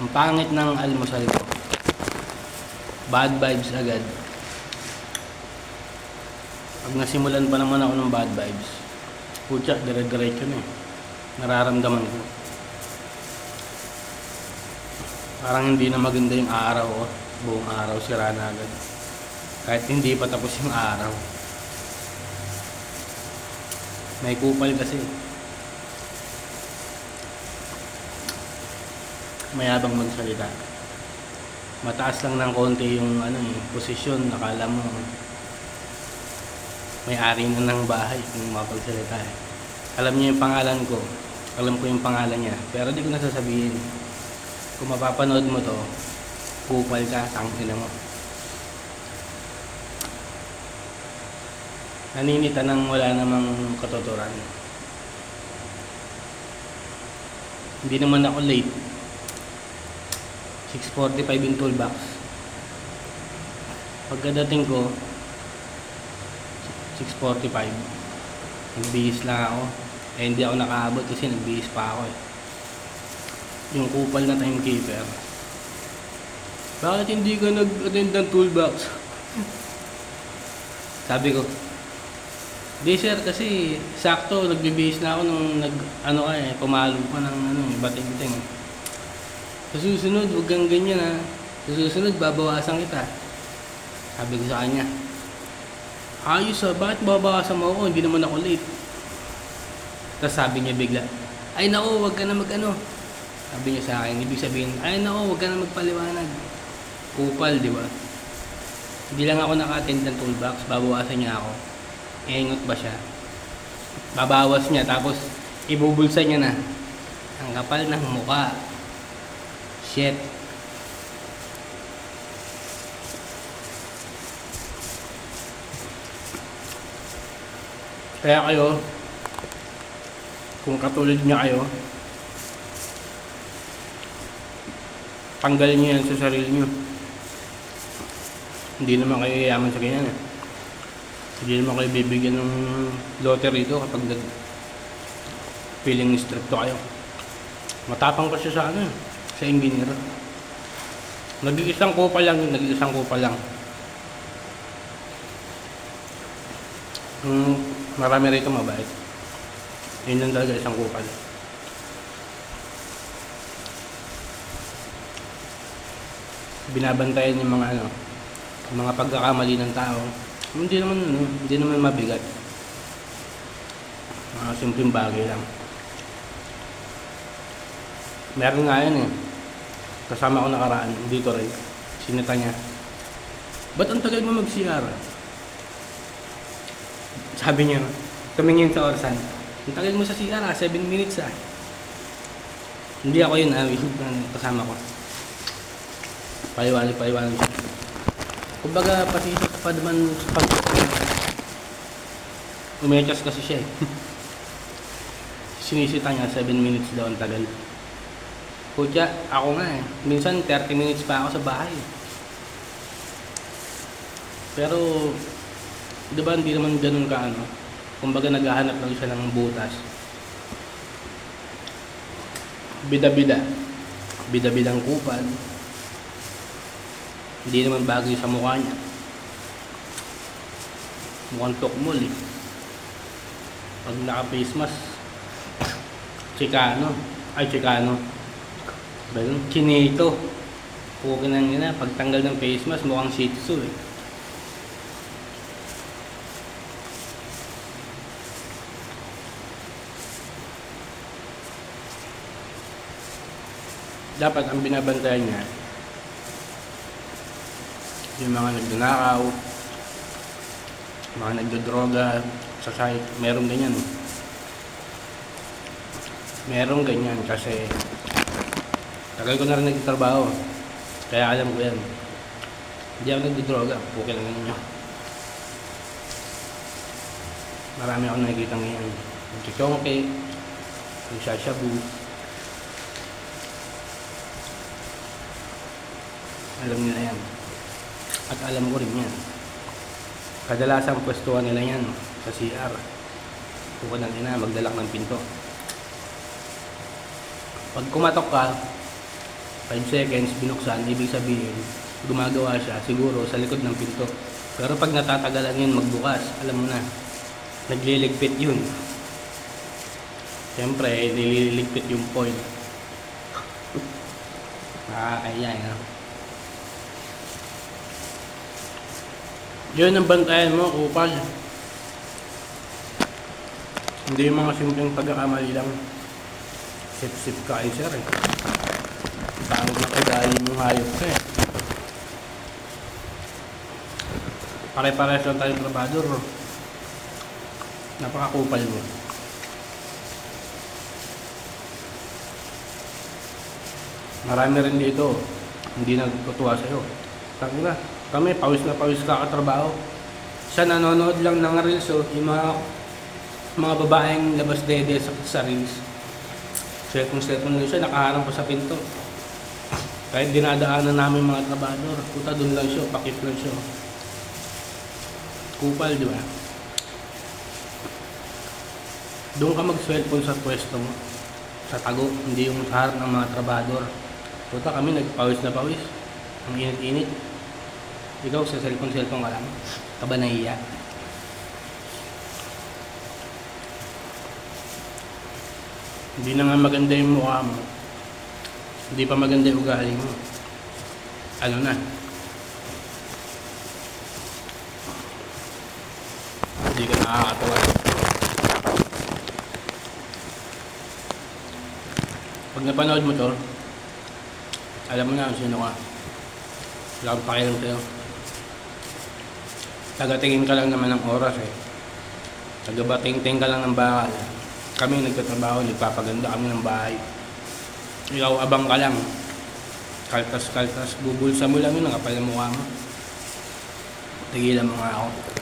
Ang pangit ng almusal ko. Bad vibes agad. Pag nasimulan pa naman ako ng bad vibes, putya, dire-diretso na eh. Nararamdaman ko. Parang hindi na maganda yung araw ko. Buong araw sira na agad. Kahit hindi pa tapos yung araw. May kupal kasi. Mayabang magsalita. Mataas lang ng konti yung ano eh, posisyon. Nakala mo may-ari na ng bahay kung mapagsalita eh. Alam niya yung pangalan ko. Alam ko yung pangalan niya. Pero di ko nasasabihin. Kung mapapanood mo to, kupal ka, tangina mo. Naninita nang wala namang katuturan. Hindi naman ako late. 6.45 yung toolbox. Pagkadating ko, 6.45. Nagbihis lang ako. Eh, hindi ako nakaabot kasi nagbihis pa ako eh. Yung kupal na timekeeper. Bakit hindi ka nag-attend ng toolbox? Sabi ko, Di sir, kasi sakto, nagbibihis na ako nung nag, ano ka eh, pumalo ka ng ano, bating-ting. Sa susunod, huwag kang ganyan ha. Sa susunod, babawasan kita. Sabi ko sa kanya, ayos ah, bakit babawasan mo ako? Hindi naman ako late. Tapos sabi niya bigla, ay nako, huwag ka na mag ano. Sabi niya sa akin, ibig sabihin, ay nako, huwag ka na magpaliwanag. Kupal, di ba? Hindi lang ako naka-attend ng toolbox, babawasan niya ako. Iingot ba siya? Babawas niya, tapos ibubulsa niya na. Ang kapal ng mukha. Shit. Kaya kayo, kung katulad niya kayo, tanggalin niyo yan sa sarili niyo. Hindi naman kayo yayaman sa ganyan eh. Hindi naman kayo bibigyan ng lottery dito kapag nag feeling strip to kayo. Matapang pa siya sa ano eh, sa engineer. Nag-iisang kupa lang yun, nag-iisang kupa lang. Mm, marami rito mabait. Yun lang talaga isang kupal. Binabantayan yung mga ano, mga pagkakamali ng tao. Hindi naman ano, hindi naman mabigat. Mga simpleng bagay lang. Meron nga yan eh. Kasama ko nakaraan dito rin. Sinita niya. Ba't ang tagal mo mag-CR? Sabi niya, tumingin sa orasan. Ang tagal mo sa CR ah, 7 minutes ah. Hindi ako yun ah, yung kasama ko. Paliwanag, paliwanag. Kumbaga, pasisok pa naman sa pag... Umechas kasi siya eh. Sinisita niya, 7 minutes daw ang tagal. Kutya, ako nga eh. Minsan, 30 minutes pa ako sa bahay. Pero, di ba hindi naman ganun ka ano? Kumbaga, naghahanap lang siya ng butas. Bida-bida. Bida-bidang kupal. Hindi naman bagay sa mukha niya. Mukhang tukmol eh. Pag naka-face mask, Chicano. Ay, Chicano. Balon, Chinito. Pukin na nila. Pag tanggal ng face mask, mukhang Shih Tzu eh. Dapat ang binabantayan niya, yung mga nagnanakaw, mga nagdodroga sa site, meron ganyan. eh. Meron ganyan kasi tagal ko na rin nagtatrabaho. Kaya alam ko yan. Hindi ako nagdodroga, puki lang ninyo. Marami ako nakikita ngayon. Nagchichongke, nagsashabu. Alam nila yan. At alam ko rin yan. Kadalasan pwestuhan nila yan sa CR. Kung ng ina, magdalak ng pinto. Pag kumatok ka, 5 seconds, binuksan, ibig sabihin, gumagawa siya siguro sa likod ng pinto. Pero pag natatagalan yun magbukas, alam mo na, nagliligpit yun. Siyempre, nililigpit yung foil. Nakakaya, no? Yun ang bantayan mo, kupal. Hindi yung mga simpleng pagkakamali lang. Sip-sip ka ay sir eh. Tawag na kagayin yung hayop ka eh. Pare-pares lang tayong trabador. Napakakupal mo. Marami rin dito. Hindi nagtutuwa sa'yo. Tangin na. Kami, pawis na pawis kakatrabaho. Siya nanonood lang ng reels, oh. Yung mga, mga babaeng labas dede sa, sa reels. Cellphone lang siya, nakaharang pa sa pinto. Kahit dinadaanan namin mga trabador, puta doon lang siya, pakip lang siya. Kupal, di ba? Doon ka mag-cellphone sa pwesto mo. Sa tago, hindi yung sa harap ng mga trabador. Puta kami, nagpawis na pawis. Ang init-init. Ikaw, sa cellphone-cellphone ka lang. Ka ba nahiya? Hindi na nga maganda yung mukha mo. Hindi pa maganda yung ugali mo. Ano na? Hindi ka nakakatawa. Pag napanood mo to, alam mo na kung sino ka. Wala kang pakialam sa'yo. Tagatingin ka lang naman ng oras eh. Tagabating-ting ka lang ng bakal. Kami nagtatrabaho, nagpapaganda kami ng bahay. Ikaw abang ka lang. Kaltas-kaltas, bubulsa mo lang yun, nakapal ang mukha mo. Tigilan mo nga ako.